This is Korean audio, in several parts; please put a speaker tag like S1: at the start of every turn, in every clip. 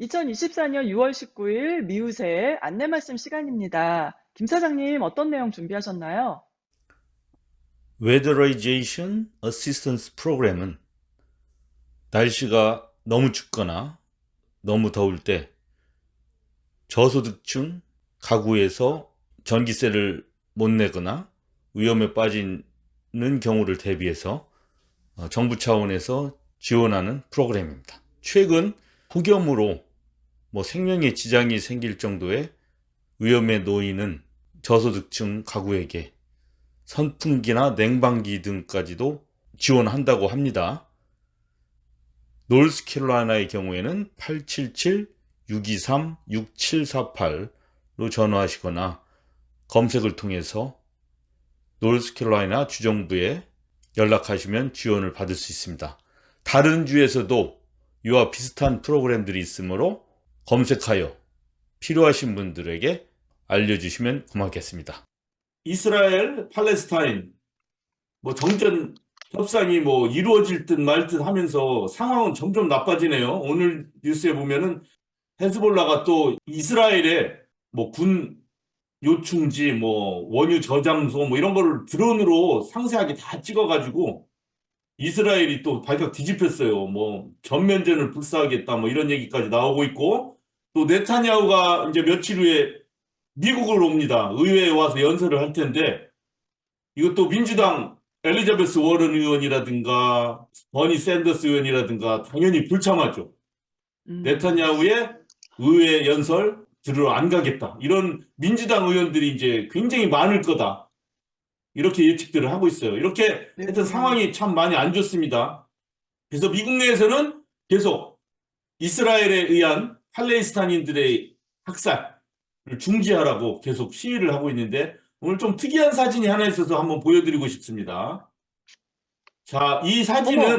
S1: 2024년 6월 19일 미우새 안내 말씀 시간입니다. 김 사장님 어떤 내용 준비하셨나요?
S2: Weatherization Assistance 프로그램은 날씨가 너무 춥거나 너무 더울 때 저소득층 가구에서 전기세를 못 내거나 위험에 빠지는 경우를 대비해서 어, 정부 차원에서 지원하는 프로그램입니다. 최근 폭염으로 뭐 생명에 지장이 생길 정도의 위험에 놓이는 저소득층 가구에게 선풍기나 냉방기 등까지도 지원한다고 합니다. 노스캐롤라이나의 경우에는 877-623-6748로 전화하시거나 검색을 통해서 노스캐롤라이나 주정부에 연락하시면 지원을 받을 수 있습니다. 다른 주에서도 이와 비슷한 프로그램들이 있으므로 검색하여 필요하신 분들에게 알려주시면 고맙겠습니다. 이스라엘, 팔레스타인, 뭐 정전 협상이 뭐 이루어질 듯 말 듯 하면서 상황은 점점 나빠지네요. 오늘 뉴스에 보면은 헤즈볼라가 또 이스라엘에 뭐 군 요충지, 뭐 원유 저장소 뭐 이런 거를 드론으로 상세하게 다 찍어가지고 이스라엘이 또 발칵 뒤집혔어요. 뭐 전면전을 불사하겠다 뭐 이런 얘기까지 나오고 있고 또 네타냐후가 이제 며칠 후에 미국을 옵니다. 의회에 와서 연설을 할 텐데 이것도 민주당 엘리자베스 워런 의원이라든가 버니 샌더스 의원이라든가 당연히 불참하죠.
S1: 음,
S2: 네타냐후의 의회 연설 들으러 안 가겠다. 이런 민주당 의원들이 이제 굉장히 많을 거다. 이렇게 예측들을 하고 있어요. 이렇게
S1: 네.
S2: 하여튼 상황이 참 많이 안 좋습니다. 그래서 미국 내에서는 계속 이스라엘에 의한 팔레스타인들의 학살을 중지하라고 계속 시위를 하고 있는데 오늘 좀 특이한 사진이 하나 있어서 한번 보여드리고 싶습니다. 자, 이 사진은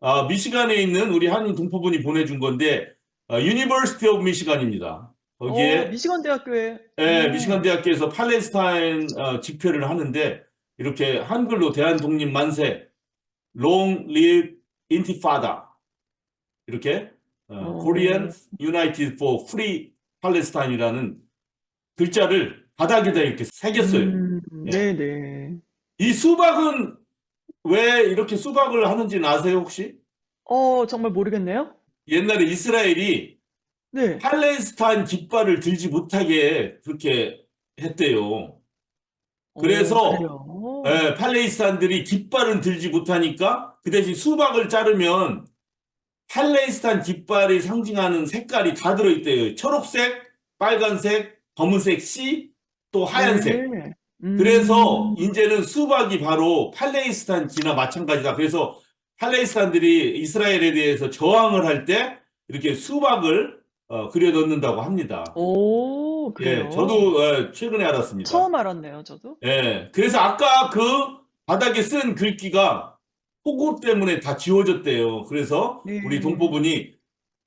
S2: 아, 미시간에 있는 우리 한인 동포분이 보내준 건데 유니버시티 오브 미시간입니다. 거기에
S1: 어, 미시건 대학교에
S2: 예,
S1: 오,
S2: 미시간 대학교에서 팔레스타인 어, 집회를 하는데 이렇게 한글로 대한 독립 만세, Long Live Intifada 이렇게 어,
S1: 어.
S2: Korean United for Free Palestine이라는 글자를 바닥에다 이렇게 새겼어요.
S1: 음,
S2: 예.
S1: 네네.
S2: 이 수박은 왜 이렇게 수박을 하는지는 아세요 혹시?
S1: 어, 정말 모르겠네요.
S2: 옛날에 이스라엘이
S1: 네.
S2: 팔레스타인 깃발을 들지 못하게 그렇게 했대요. 그래서
S1: 어, 그래요.
S2: 예, 팔레스타인들이 깃발은 들지 못하니까 그 대신 수박을 자르면 팔레스타인 깃발이 상징하는 색깔이 다 들어있대요. 초록색, 빨간색, 검은색 씨, 또 하얀색.
S1: 네.
S2: 그래서
S1: 음,
S2: 이제는 수박이 바로 팔레스타인 기나 마찬가지다. 그래서 팔레스타인들이 이스라엘에 대해서 저항을 할 때 이렇게 수박을 어, 그려 넣는다고 합니다.
S1: 오,
S2: 예,
S1: 그래요.
S2: 저도 예, 최근에 알았습니다.
S1: 처음 알았네요, 저도.
S2: 예, 그래서 아까 그 바닥에 쓴 글귀가 폭우 때문에 다 지워졌대요. 그래서
S1: 네.
S2: 우리 동포분이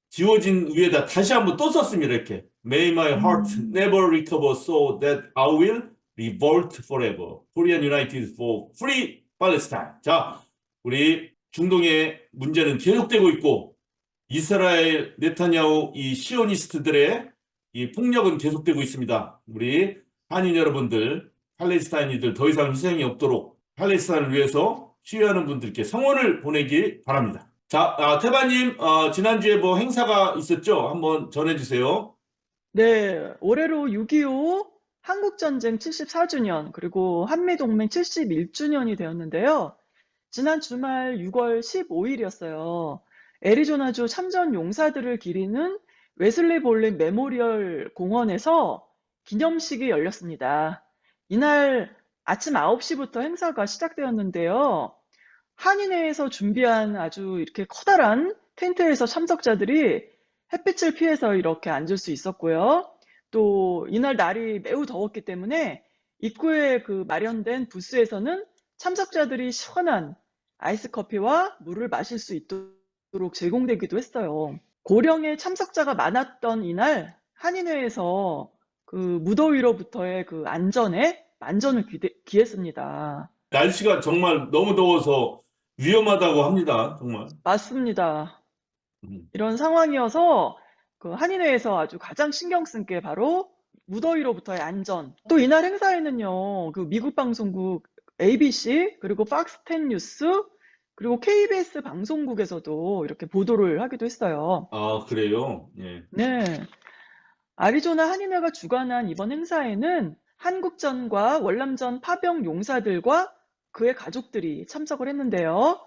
S2: 지워진 위에다 다시 한번 또 썼습니다. 이렇게 May my heart
S1: 음.
S2: never recover so that I will revolt forever. Korean United for Free Palestine. 자, 우리 중동의 문제는 계속되고 있고 이스라엘 네타냐후 이 시오니스트들의 이 폭력은 계속되고 있습니다. 우리 한인 여러분들, 팔레스타인이들 더 이상 희생이 없도록 팔레스타인을 위해서 시위하는 분들께 성원을 보내기 바랍니다. 자, 아, 태바님, 어, 지난주에 뭐 행사가 있었죠? 한번 전해주세요.
S1: 네, 올해로 6.25 한국전쟁 74주년, 그리고 한미동맹 71주년이 되었는데요. 지난 주말 6월 15일이었어요. 애리조나주 참전 용사들을 기리는 웨슬리 볼린 메모리얼 공원에서 기념식이 열렸습니다. 이날 아침 9시부터 행사가 시작되었는데요. 한인회에서 준비한 아주 이렇게 커다란 텐트에서 참석자들이 햇빛을 피해서 이렇게 앉을 수 있었고요. 또 이날 날이 매우 더웠기 때문에 입구에 그 마련된 부스에서는 참석자들이 시원한 아이스 커피와 물을 마실 수 있도록 제공되기도 했어요. 고령의 참석자가 많았던 이날 한인회에서 그 무더위로부터의 그 안전에 만전을 기대- 기했습니다.
S2: 날씨가 정말 너무 더워서 위험하다고 합니다. 정말.
S1: 맞습니다.
S2: 음.
S1: 이런 상황이어서 그 한인회에서 아주 가장 신경 쓴 게 바로 무더위로부터의 안전. 또 이날 행사에는요, 그 미국 방송국 ABC, 그리고 팍스 10 뉴스, 그리고 KBS 방송국에서도 이렇게 보도를 하기도 했어요.
S2: 아, 그래요? 예.
S1: 네. 아리조나 한인회가 주관한 이번 행사에는 한국전과 월남전 파병 용사들과 그의 가족들이 참석을 했는데요.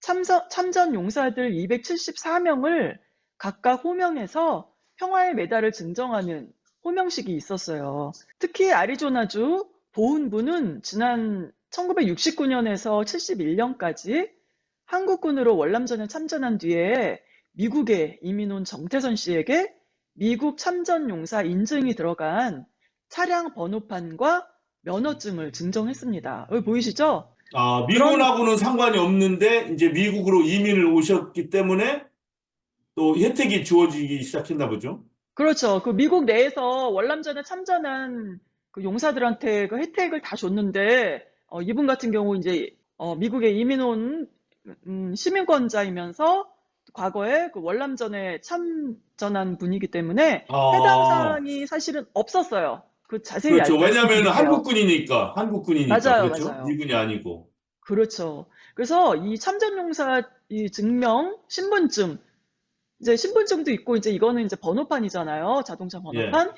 S1: 참석, 참전 용사들 274명을 각각 호명해서 평화의 메달을 증정하는 호명식이 있었어요. 특히 아리조나주 보훈부는 지난 1969년에서 71년까지 한국군으로 월남전에 참전한 뒤에 미국에 이민 온 정태선 씨에게 미국 참전 용사 인증이 들어간 차량 번호판과 면허증을 증정했습니다. 여기 보이시죠?
S2: 아, 미군하고는 상관이 없는데 이제 미국으로 이민을 오셨기 때문에 또 혜택이 주어지기 시작했나 보죠.
S1: 그렇죠. 그 미국 내에서 월남전에 참전한 그 용사들한테 그 혜택을 다 줬는데 어, 이분 같은 경우 이제 어, 미국에 이민 온 음, 시민권자이면서 과거에 그 월남전에 참전한 분이기 때문에
S2: 아.
S1: 해당 사항이 사실은 없었어요. 그 자세히
S2: 그렇죠.
S1: 알-
S2: 왜냐하면. 한국군이니까, 한국군이니까.
S1: 맞아요,
S2: 그렇죠?
S1: 맞아요.
S2: 미군이 아니고.
S1: 그렇죠. 그래서 이 참전용사 이 증명 신분증 이제 신분증도 있고 이제 이거는 이제 번호판이잖아요. 자동차 번호판.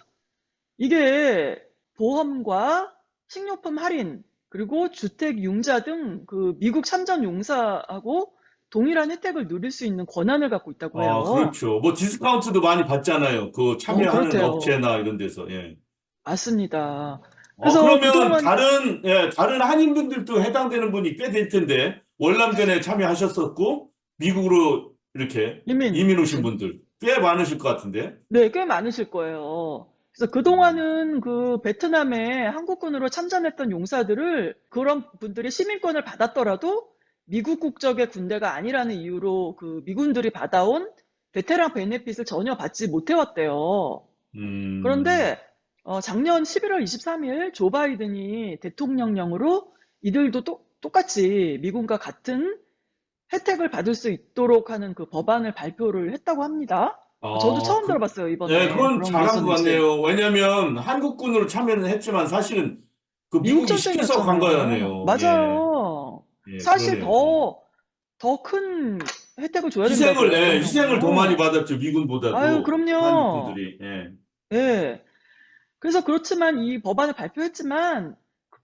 S1: 이게 보험과 식료품 할인 그리고 주택 융자 등 그 미국 참전 용사하고 동일한 혜택을 누릴 수 있는 권한을 갖고 있다고 해요.
S2: 아, 그렇죠. 뭐 디스카운트도 많이 받잖아요. 그 참여하는
S1: 그렇대요.
S2: 업체나 이런 데서. 예.
S1: 맞습니다.
S2: 어,
S1: 그래서
S2: 그러면
S1: 그동안-
S2: 다른, 예, 다른 한인분들도 해당되는 분이 꽤 될 텐데, 월남전에 참여하셨었고, 미국으로 이렇게
S1: 이민
S2: 이민 오신 분들 꽤 많으실 것 같은데.
S1: 네, 꽤 많으실 거예요. 그래서 그동안은 그 베트남에 한국군으로 참전했던 용사들을 그런 분들이 시민권을 받았더라도 미국 국적의 군대가 아니라는 이유로 그 미군들이 받아온 베테랑 베네핏을 전혀 받지 못해왔대요.
S2: 음,
S1: 그런데 어, 작년 11월 23일 조 바이든이 대통령령으로 이들도 또- 똑같이 미군과 같은 혜택을 받을 수 있도록 하는 그 법안을 발표를 했다고 합니다.
S2: 아,
S1: 저도 처음
S2: 그-
S1: 들어봤어요, 이번에.
S2: 네, 그건 잘한 것. 같네요. 왜냐면 한국군으로 참여는 했지만 사실은 그
S1: 미국
S2: 시켜서 간. 거잖아요.
S1: 맞아요.
S2: 예, 예,
S1: 사실
S2: 그러네요.
S1: 더, 더 큰 혜택을 줘야
S2: 희생을,
S1: 된다고요.
S2: 예, 희생을 더. 많이 받았죠. 미군보다도.
S1: 아유, 그럼요.
S2: 한국군들이. 예.
S1: 예. 그래서 그렇지만 이 법안을 발표했지만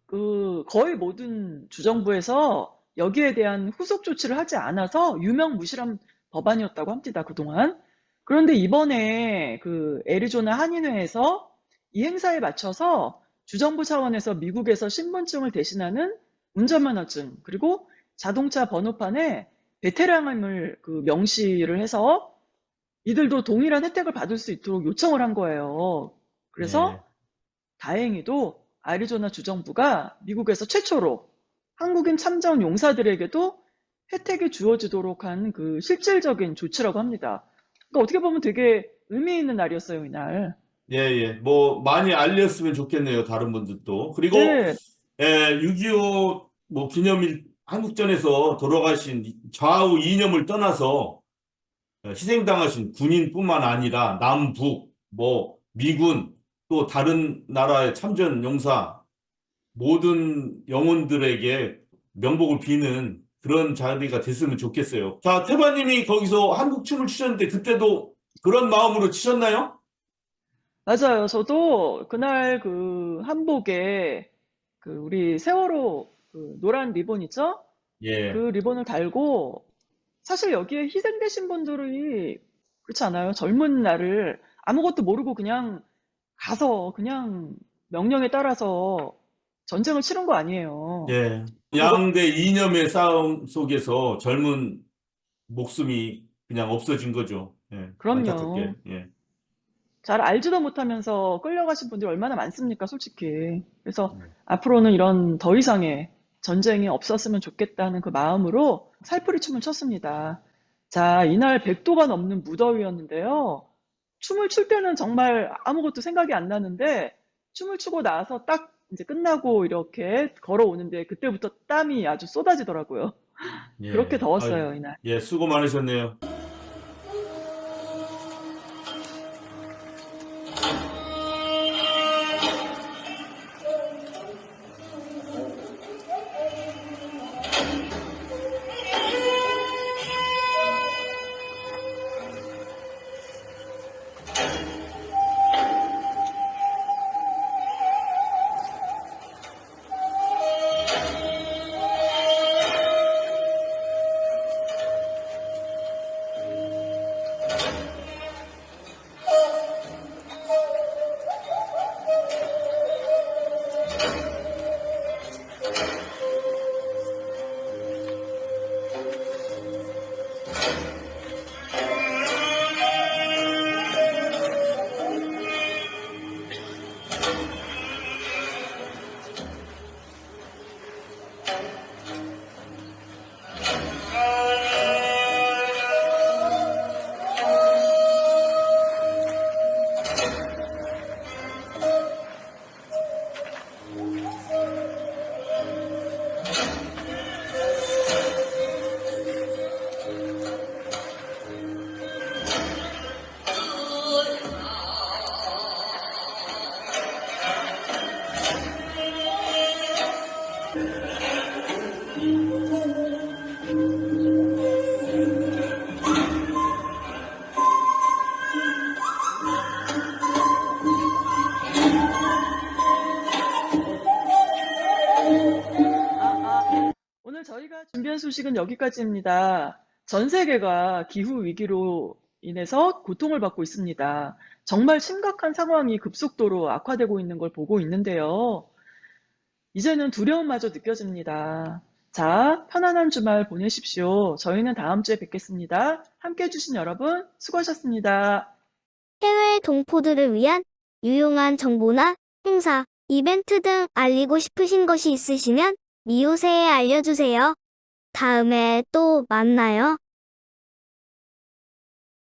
S1: 그 거의 모든 주정부에서 여기에 대한 후속 조치를 하지 않아서 유명무실한 법안이었다고 합니다. 그동안. 그런데 이번에 그 애리조나 한인회에서 이 행사에 맞춰서 주정부 차원에서 미국에서 신분증을 대신하는 운전면허증 그리고 자동차 번호판에 베테랑임을 그 명시를 해서 이들도 동일한 혜택을 받을 수 있도록 요청을 한 거예요. 그래서
S2: 예.
S1: 다행히도 아리조나 주정부가 미국에서 최초로 한국인 참전 용사들에게도 혜택이 주어지도록 한 그 실질적인 조치라고 합니다. 그러니까 어떻게 보면 되게 의미 있는 날이었어요, 이날.
S2: 예, 예. 뭐, 많이 알렸으면 좋겠네요. 다른 분들도. 그리고,
S1: 네,
S2: 예, 6.25 뭐 기념일 한국전에서 돌아가신 좌우 이념을 떠나서 어, 희생당하신 군인뿐만 아니라 남북, 뭐 미군, 또 다른 나라의 참전 용사 모든 영혼들에게 명복을 비는 그런 자리가 됐으면 좋겠어요. 자, 태바님이 거기서 한국 춤을 추셨는데 그때도 그런 마음으로 치셨나요?
S1: 맞아요. 저도 그날 그 한복에 그 우리 세월호 그 노란 리본 있죠?
S2: 예.
S1: 그 리본을 달고 사실 여기에 희생되신 분들이 그렇지 않아요? 젊은 날을 아무것도 모르고 그냥 가서 그냥 명령에 따라서 전쟁을 치른 거 아니에요.
S2: 예. 양대 이념의 싸움 속에서 젊은 목숨이 그냥 없어진 거죠. 예.
S1: 그럼요.
S2: 예.
S1: 잘 알지도 못하면서 끌려가신 분들이 얼마나 많습니까, 솔직히. 그래서
S2: 네.
S1: 앞으로는 이런 더 이상의 전쟁이 없었으면 좋겠다는 그 마음으로 살풀이 춤을 췄습니다. 자, 이날 100도가 넘는 무더위였는데요. 춤을 출 때는 정말 아무것도 생각이 안 나는데 춤을 추고 나서 딱 이제 끝나고 이렇게 걸어오는데 그때부터 땀이 아주 쏟아지더라고요.
S2: 예.
S1: 그렇게 더웠어요,
S2: 아유,
S1: 이날.
S2: 예, 수고 많으셨네요. Thank you.
S1: 소식은 여기까지입니다. 전 세계가 기후 위기로 인해서 고통을 받고 있습니다. 정말 심각한 상황이 급속도로 악화되고 있는 걸 보고 있는데요. 이제는 두려움마저 느껴집니다. 자, 편안한 주말 보내십시오. 저희는 다음 주에 뵙겠습니다. 함께 해주신 여러분, 수고하셨습니다.
S3: 해외 동포들을 위한 유용한 정보나 행사, 이벤트 등 알리고 싶으신 것이 있으시면 미우새에 알려주세요. 다음에 또 만나요.